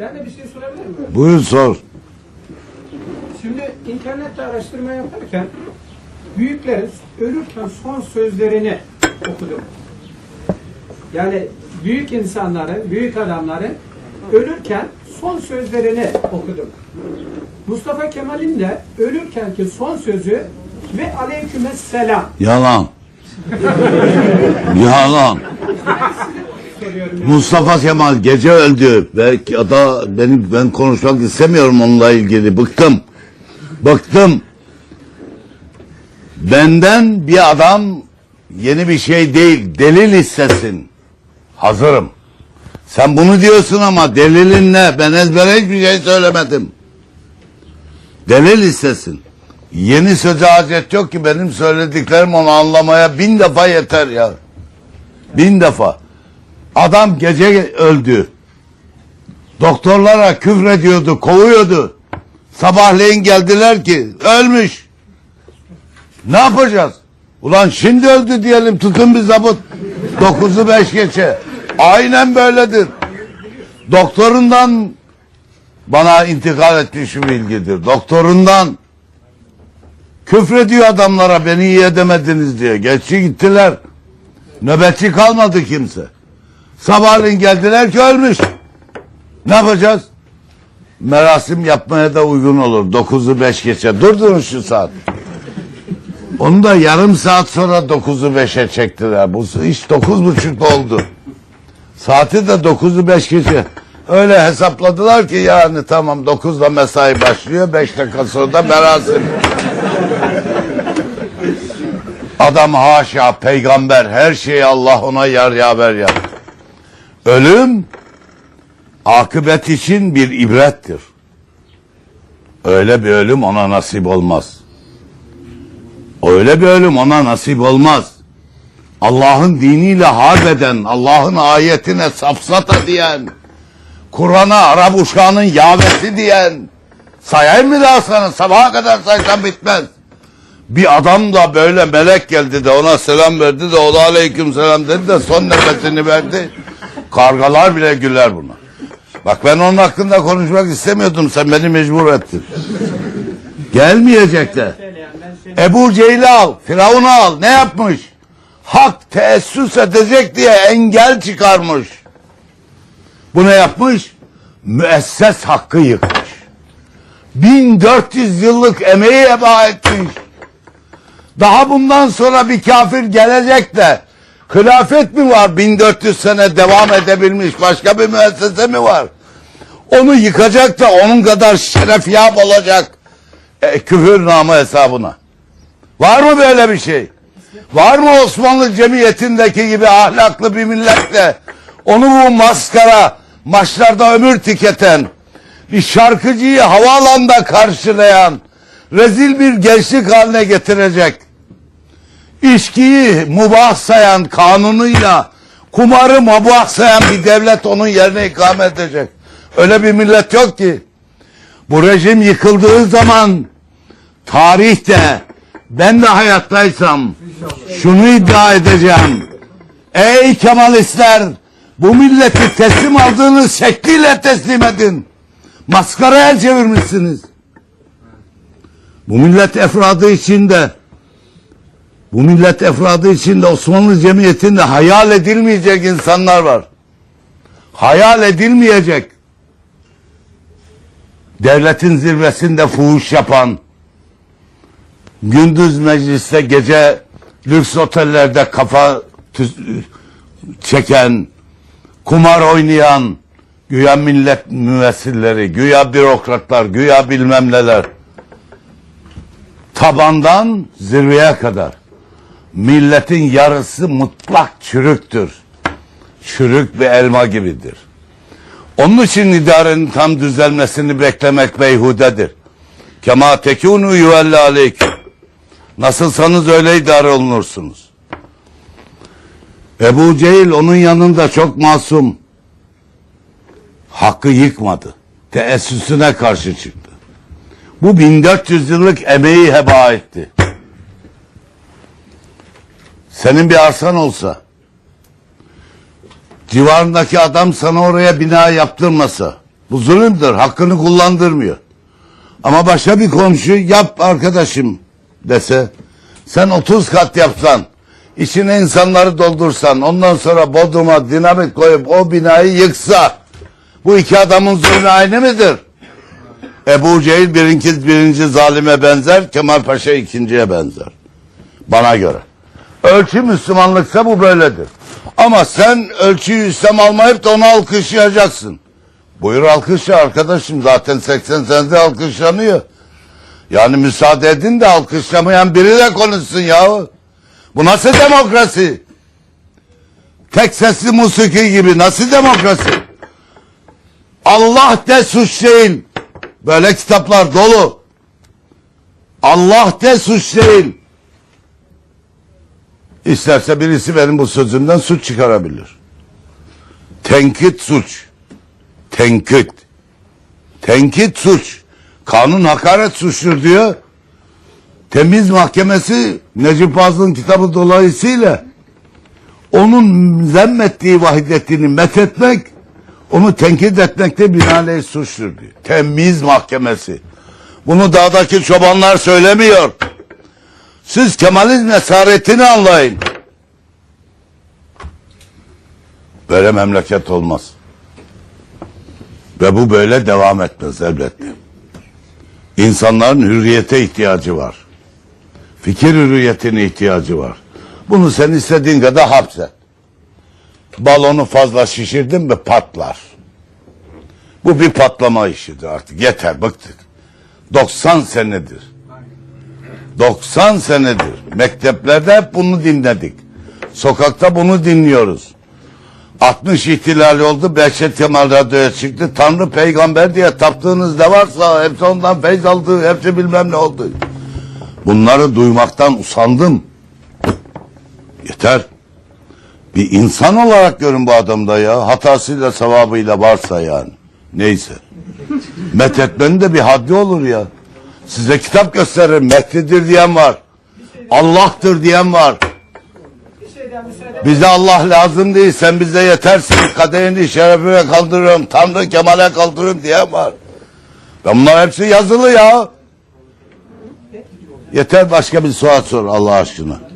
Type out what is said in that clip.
Ben de bir şey sorabilir miyim? Buyur sor. Şimdi internette araştırma yaparken büyüklerin ölürken son sözlerini okudum. Yani büyük insanların, büyük adamların ölürken son sözlerini okudum. Mustafa Kemal'in de ölürkenki son sözü ve aleykümselam Yalan. Yalan. Soruyorum. Mustafa Kemal gece öldü. Belki da benim ben konuşmak istemiyorum onunla ilgili. Bıktım. Bıktım. Benden bir adam yeni bir şey değil, delil istesin. Hazırım. Sen bunu diyorsun ama delilin ne? Ben ezbere hiçbir şey söylemedim. Delil istesin. Yeni söze hacet yok ki benim söylediklerim onu anlamaya bin defa yeter ya. Bin defa. Adam gece öldü. Doktorlara küfrediyordu, kovuyordu. Sabahleyin geldiler ki ölmüş. Ne yapacağız? Ulan şimdi öldü diyelim tutun bir zabıt. Dokuzu beş geçe. Aynen böyledir. Doktorundan bana intikal etmiş bir bilgidir. Doktorundan küfrediyor adamlara beni iyi edemediniz diye. Geçti gittiler. Nöbetçi kalmadı kimse. Sabahleyin geldiler ki ölmüş. Ne yapacağız? Merasim yapmaya da uygun olur. 9'u 5 geçe. Durdurun şu saat. Onu da yarım saat sonra 9'u 5'e çektiler. Bu iş 9.30'da oldu. Saati de 9'u 5 geçe. Öyle hesapladılar ki yani tamam 9'da mesai başlıyor. 5 dakika sonra da merasim. Adam haşa peygamber her şeyi Allah ona yar yaver yar. Ölüm akıbet için bir ibrettir. Öyle bir ölüm ona nasip olmaz. Öyle bir ölüm ona nasip olmaz. Allah'ın diniyle harp Allah'ın ayetine safsata diyen, Kur'an'a Arap uşağının yavesi diyen, sayayım mı daha sana sabaha kadar saysam bitmez. Bir adam da böyle melek geldi de ona selam verdi de o da aleyküm selam dedi de son nefesini verdi. Kargalar bile güler buna. Bak ben onun hakkında konuşmak istemiyordum sen beni mecbur ettin. Gelmeyecek de. Ebu Cehil'i al, Firavun'u al. Ne yapmış? Hak teessüs edecek diye engel çıkarmış. Bu ne yapmış? Müesses hakkı yıkmış. 1400 yıllık emeği heba etmiş. Daha bundan sonra bir kafir gelecek de hilafet mi var 1400 sene devam edebilmiş başka bir müessese mi var? Onu yıkacak da onun kadar şerefyab olacak e, küfür namı hesabına. Var mı böyle bir şey? Var mı Osmanlı cemiyetindeki gibi ahlaklı bir milletle onu bu maskara maçlarda ömür tüketen bir şarkıcıyı havaalanında karşılayan rezil bir gençlik haline getirecek İçkiyi mubah sayan kanunuyla kumarı mubah sayan bir devlet onun yerine ikame edecek. Öyle bir millet yok ki. Bu rejim yıkıldığı zaman tarihte ben de hayattaysam şunu iddia edeceğim. Ey Kemalistler bu milleti teslim aldığınız şekliyle teslim edin. Maskara el çevirmişsiniz. Bu millet efradı içinde bu millet efradı içinde Osmanlı Cemiyeti'nde hayal edilmeyecek insanlar var. Hayal edilmeyecek. Devletin zirvesinde fuhuş yapan, gündüz mecliste gece lüks otellerde kafa çeken, kumar oynayan, güya millet müvessilleri, güya bürokratlar, güya bilmem neler. Tabandan zirveye kadar. Milletin yarısı mutlak çürüktür. Çürük bir elma gibidir. Onun için idarenin tam düzelmesini beklemek beyhudedir. Kema tekunu yuvelle aleyküm. Nasılsanız öyle idare olunursunuz. Ebu Cehil onun yanında çok masum. Hakkı yıkmadı. Teessüsüne karşı çıktı. Bu 1400 yıllık emeği heba etti. Senin bir arsan olsa, civarındaki adam sana oraya bina yaptırmasa, Bu zulümdür. Hakkını kullandırmıyor. Ama başka bir komşu yap arkadaşım dese sen 30 kat yapsan içine insanları doldursan ondan sonra bodruma dinamit koyup o binayı yıksa bu iki adamın zulmü aynı mıdır? Ebu Cehil birinci, birinci zalime benzer Kemal Paşa ikinciye benzer. Bana göre. Ölçü Müslümanlıksa bu böyledir. Ama sen ölçüyü İslam almayıp da onu alkışlayacaksın. Buyur alkışla arkadaşım zaten 80 senede alkışlanıyor. Yani müsaade edin de alkışlamayan biri de konuşsun yahu. Bu nasıl demokrasi? Tek sesli musiki gibi nasıl demokrasi? Allah de suç değil. Böyle kitaplar dolu. Allah de suç değil. İsterse birisi benim bu sözümden suç çıkarabilir. Tenkit suç. Tenkit. Tenkit suç. Kanun hakaret suçtur diyor. Temiz mahkemesi Necip Fazıl'ın kitabı dolayısıyla onun zemmettiği vahidetini methetmek, onu tenkit etmekte binaenaleyh suçtur diyor. Temiz mahkemesi. Bunu dağdaki çobanlar söylemiyor. Siz Kemalizm esaretini anlayın. Böyle memleket olmaz. Ve bu böyle devam etmez elbette. İnsanların hürriyete ihtiyacı var. Fikir hürriyetine ihtiyacı var. Bunu sen istediğin kadar hapset. Balonu fazla şişirdin mi patlar. Bu bir patlama işidir artık. Yeter bıktık. 90 senedir. 90 senedir. Mekteplerde hep bunu dinledik. Sokakta bunu dinliyoruz. 60 ihtilali oldu. Behçet Kemal radyoya çıktı. Tanrı peygamber diye taptığınız ne varsa hepsi ondan feyz aldı. Hepsi bilmem ne oldu. Bunları duymaktan usandım. Yeter. Bir insan olarak görün bu adamda ya. Hatasıyla sevabıyla varsa yani. Neyse. Methetmenin de bir haddi olur ya. Size kitap gösteririm. Mehdidir diyen var. Allah'tır diyen var. Bize Allah lazım değil. Sen bize yetersin. Kaderini şerefine kaldırırım. Tanrı Kemal'e kaldırırım diyen var. Ben bunlar hepsi yazılı ya. Yeter başka bir sual sor Allah aşkına.